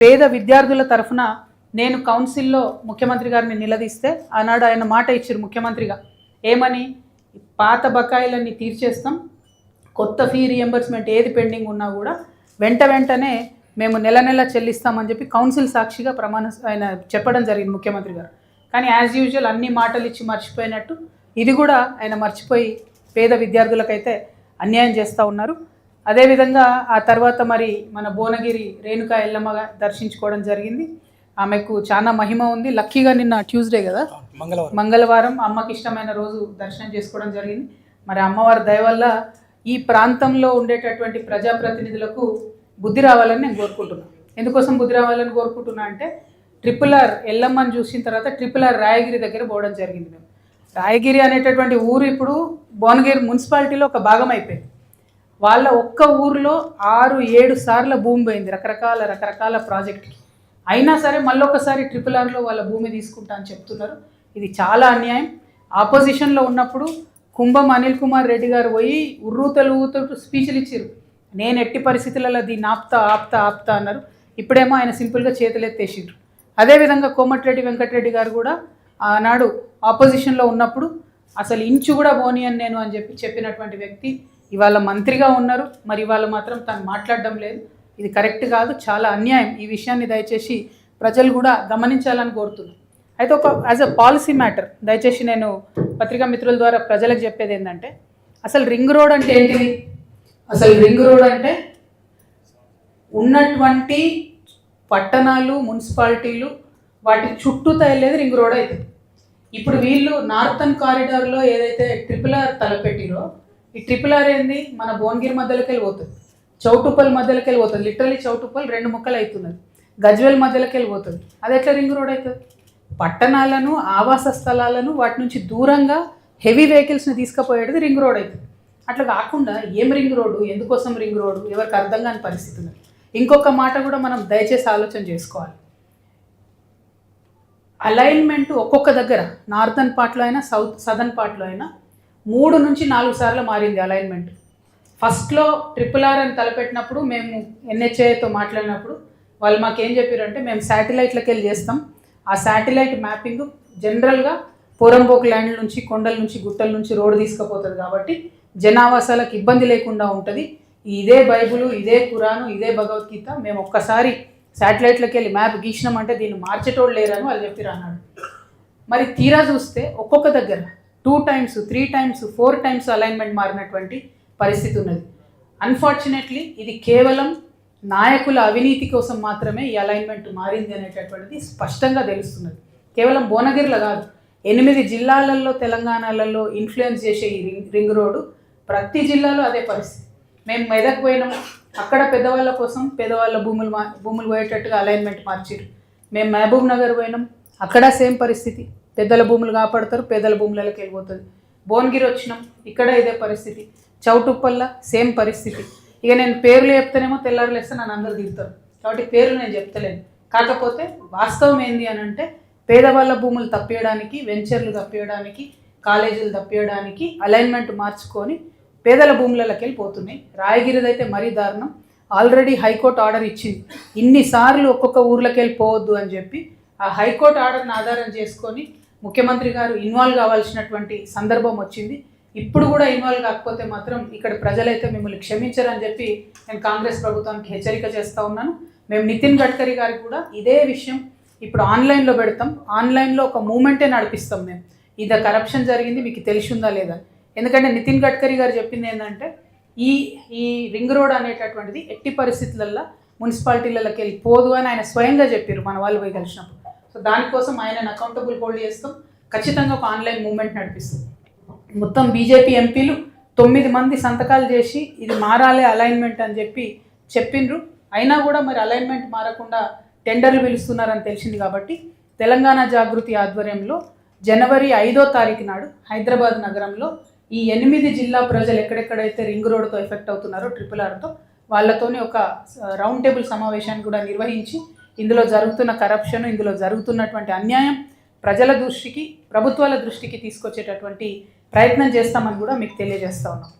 పేద విద్యార్థుల తరఫున నేను కౌన్సిల్లో ముఖ్యమంత్రి గారిని నిలదీస్తే ఆనాడు ఆయన మాట ఇచ్చారు ముఖ్యమంత్రిగా. ఏమని? పాత బకాయిలన్నీ తీర్చేస్తాం. కొత్త ఫీ రియంబర్స్మెంట్ ఏది పెండింగ్ ఉన్నా కూడా వెంట వెంటనే మేము నెల నెల చెల్లిస్తామని చెప్పి కౌన్సిల్ సాక్షిగా ప్రమాణ ఆయన చెప్పడం జరిగింది ముఖ్యమంత్రి గారు. కానీ యాజ్ యూజువల్ అన్ని మాటలు ఇచ్చి మర్చిపోయినట్టు ఇది కూడా ఆయన మర్చిపోయి పేద విద్యార్థులకైతే అన్యాయం చేస్తూ ఉన్నారు. అదేవిధంగా ఆ తర్వాత మరి మన భువనగిరి రేణుకా ఎల్లమ్మ దర్శించుకోవడం జరిగింది. ఆమెకు చాలా మహిమ ఉంది. లక్కీగా నిన్న ట్యూస్డే కదా? మంగళవారం. మంగళవారం అమ్మకి ఇష్టమైన రోజు దర్శనం చేసుకోవడం జరిగింది. మరి అమ్మవారి దయ వల్ల ఈ ప్రాంతంలో ఉండేటటువంటి ప్రజాప్రతినిధులకు బుద్ధి రావాలని నేను కోరుకుంటున్నాను ఎందుకోసం బుద్ధి రావాలని కోరుకుంటున్నా అంటే ట్రిపుల్ ఆర్ ఎల్లమ్మని చూసిన తర్వాత ట్రిపుల్ ఆర్ రాయగిరి దగ్గర పోవడం జరిగింది. మేము రాయగిరి అనేటటువంటి ఊరు ఇప్పుడు భువనగిరి మున్సిపాలిటీలో ఒక భాగం అయిపోయింది. వాళ్ళ ఒక్క ఊర్లో ఆరు ఏడు సార్ల భూమి పోయింది రకరకాల రకరకాల ప్రాజెక్టుకి అయినా సరే మళ్ళొకసారి ట్రిపుల్ ఆర్లో వాళ్ళ భూమి తీసుకుంటా అని చెప్తున్నారు. ఇది చాలా అన్యాయం. ఆపోజిషన్లో ఉన్నప్పుడు కుంభం అనిల్ కుమార్ రెడ్డి గారు పోయి ఉర్రూతలు ఊతలు స్పీచ్లు ఇచ్చారు నేను ఎట్టి పరిస్థితులలో దీన్ని ఆప్తా ఆప్తా ఆప్తా అన్నారు. ఇప్పుడేమో ఆయన సింపుల్గా చేతులెత్తేసిండ్రు అదేవిధంగా కోమటిరెడ్డి వెంకటరెడ్డి గారు కూడా ఆనాడు ఆపోజిషన్లో ఉన్నప్పుడు అసలు ఇంచు కూడా పోనీయని నేను అని చెప్పి చెప్పినటువంటి వ్యక్తి. ఇవాళ మంత్రిగా ఉన్నారు మరి ఇవాళ మాత్రం తను మాట్లాడడం లేదు. ఇది కరెక్ట్ కాదు చాలా అన్యాయం. ఈ విషయాన్ని దయచేసి ప్రజలు కూడా గమనించాలని కోరుతున్నాను అయితే ఒక యాజ్ అ పాలసీ మ్యాటర్ దయచేసి నేను పత్రికా మిత్రుల ద్వారా ప్రజలకు చెప్పేది ఏంటంటే అసలు రింగ్ రోడ్ అంటే ఏంటిది? అసలు రింగ్ రోడ్ అంటే ఉన్నటువంటి పట్టణాలు మున్సిపాలిటీలు వాటి చుట్టూ తయలేదు రింగ్ రోడ్ అయితే. ఇప్పుడు వీళ్ళు నార్థన్ కారిడార్లో ఏదైతే ట్రిపుల్ ఆర్ తలపెట్టిరో ఈ ట్రిపుల్ ఆర్ ఏంది? మన భువనగిరి మధ్యలోకి వెళ్ళి పోతుంది చౌటుప్పల్ మధ్యలోకి వెళ్ళి పోతుంది లిటరలీ చౌటుప్పల్ రెండు ముక్కలు అవుతున్నది. గజ్వేల్ మధ్యలోకి వెళ్ళిపోతుంది అది ఎట్లా రింగ్ రోడ్ అవుతుంది పట్టణాలను ఆవాస స్థలాలను వాటి నుంచి దూరంగా హెవీ వెహికల్స్ని తీసుకుపోయేది రింగ్ రోడ్ అవుతుంది అట్లా కాకుండా ఏం రింగ్ రోడ్డు? ఎందుకోసం రింగ్ రోడ్డు? ఎవరికి అర్థం కాని పరిస్థితి ఉన్నది. ఇంకొక మాట కూడా మనం దయచేసి ఆలోచన చేసుకోవాలి. అలైన్మెంట్ ఒక్కొక్క దగ్గర నార్థన్ పార్ట్లో అయినా సౌత్ సదర్న్ పార్ట్లో అయినా మూడు నుంచి నాలుగు సార్లు మారింది అలైన్మెంట్ ఫస్ట్లో ట్రిపుల్ ఆర్ అని తలపెట్టినప్పుడు మేము ఎన్హెచ్ఏతో మాట్లాడినప్పుడు వాళ్ళు మాకేం చెప్పారంటే మేము శాటిలైట్లకి వెళ్ళి చేస్తాం. ఆ శాటిలైట్ మ్యాపింగ్ జనరల్గా పోరంబోక్ ల్యాండ్ నుంచి కొండల నుంచి గుట్టల నుంచి రోడ్డు తీసుకుపోతుంది కాబట్టి జనావాసాలకు ఇబ్బంది లేకుండా ఉంటుంది. ఇదే బైబుల్ ఇదే కురాను ఇదే భగవద్గీత మేము ఒక్కసారి శాటిలైట్లకి వెళ్ళి మ్యాప్ గీసినామంటే దీన్ని మార్చేటోళ్ళు లేరని వాళ్ళు చెప్పిరు అన్నాడు మరి తీరా చూస్తే ఒక్కొక్క దగ్గర two times three times four times alignment మారినటువంటి పరిస్థితి ఉన్నది. అన్ఫార్చునేట్లీ ఇది కేవలం నాయకుల అవినీతి కోసం మాత్రమే ఈ అలైన్మెంట్ మారింది అనేటటువంటిది స్పష్టంగా తెలుస్తున్నది. కేవలం భువనగిరిలో కాదు ఎనిమిది జిల్లాలలో తెలంగాణలలో ఇన్ఫ్లుయెన్స్ చేసే ఈ రింగ్ రింగ్ రోడ్డు ప్రతి జిల్లాలో అదే పరిస్థితి. మేము మెదక్ పోయినాము అక్కడ పెద్దవాళ్ళ కోసం పెద్దవాళ్ళ భూములు మా భూములు పోయేటట్టుగా అలైన్మెంట్ మార్చారు మేము మహబూబ్ నగర్ పోయినాం అక్కడ సేమ్ పరిస్థితి. పెద్దల భూములు కాపాడతారు పెద్దల భూములకి వెళ్ళిపోతుంది భువనగిరి వచ్చినాం ఇక్కడ ఇదే పరిస్థితి. చౌటుప్పల్ల సేమ్ పరిస్థితి. ఇక నేను పేర్లు చెప్తేనేమో తెల్లారులేస్తే నన్ను అందరు తిరుగుతారు కాబట్టి పేర్లు నేను చెప్తలేను. కాకపోతే వాస్తవం ఏంది అని అంటే పేదవాళ్ళ భూములు తప్పేయడానికి వెంచర్లు తప్పేయడానికి కాలేజీలు తప్పేయడానికి అలైన్మెంట్ మార్చుకొని పేదల భూములకి వెళ్ళిపోతున్నాయి. రాయగిరిది అయితే మరీ దారుణం. ఆల్రెడీ హైకోర్టు ఆర్డర్ ఇచ్చింది. ఇన్నిసార్లు ఒక్కొక్క ఊర్లోకి వెళ్ళిపోవద్దు అని చెప్పి ఆ హైకోర్టు ఆర్డర్ని ఆధారం చేసుకొని ముఖ్యమంత్రి గారు ఇన్వాల్వ్ కావాల్సినటువంటి సందర్భం వచ్చింది. ఇప్పుడు కూడా ఇన్వాల్వ్ కాకపోతే మాత్రం ఇక్కడ ప్రజలైతే మిమ్మల్ని క్షమించరని చెప్పి నేను కాంగ్రెస్ ప్రభుత్వానికి హెచ్చరిక చేస్తూ ఉన్నాను. మేము నితిన్ గడ్కరీ గారికి కూడా ఇదే విషయం ఇప్పుడు ఆన్లైన్లో పెడతాం. ఆన్లైన్లో ఒక మూమెంటే నడిపిస్తాం మేము. ఇది కరప్షన్ జరిగింది మీకు తెలిసి ఉందా లేదా? ఎందుకంటే నితిన్ గడ్కరీ గారు చెప్పింది ఏంటంటే ఈ ఈ రింగ్ రోడ్ అనేటటువంటిది ఎట్టి పరిస్థితులలో మున్సిపాలిటీలకి వెళ్ళి పోదు అని ఆయన స్వయంగా చెప్పారు మన వాళ్ళు పోయి కలిసినప్పుడు. సో దానికోసం ఆయనను అకౌంటబుల్ హోల్డ్ చేస్తాం ఖచ్చితంగా ఒక ఆన్లైన్ మూమెంట్ నడిపిస్తాం మొత్తం బీజేపీ ఎంపీలు తొమ్మిది మంది సంతకాలు చేసి ఇది మారాలే అలైన్మెంట్ అని చెప్పి చెప్పిండ్రు. అయినా కూడా మరి అలైన్మెంట్ మారకుండా టెండర్లు పిలుస్తున్నారని తెలిసింది కాబట్టి తెలంగాణ జాగృతి ఆధ్వర్యంలో జనవరి ఐదో తారీఖు నాడు హైదరాబాద్ నగరంలో ఈ ఎనిమిది జిల్లా ప్రజలు ఎక్కడెక్కడైతే రింగ్ రోడ్తో ఎఫెక్ట్ అవుతున్నారో ట్రిపుల్ ఆర్తో వాళ్ళతోనే ఒక రౌండ్ టేబుల్ సమావేశాన్ని కూడా నిర్వహించి ఇందులో జరుగుతున్న కరప్షన్ ఇందులో జరుగుతున్నటువంటి అన్యాయం ప్రజల దృష్టికి ప్రభుత్వాల దృష్టికి తీసుకొచ్చేటటువంటి ప్రయత్నం చేస్తామని కూడా మీకు తెలియజేస్తా ఉన్నాం.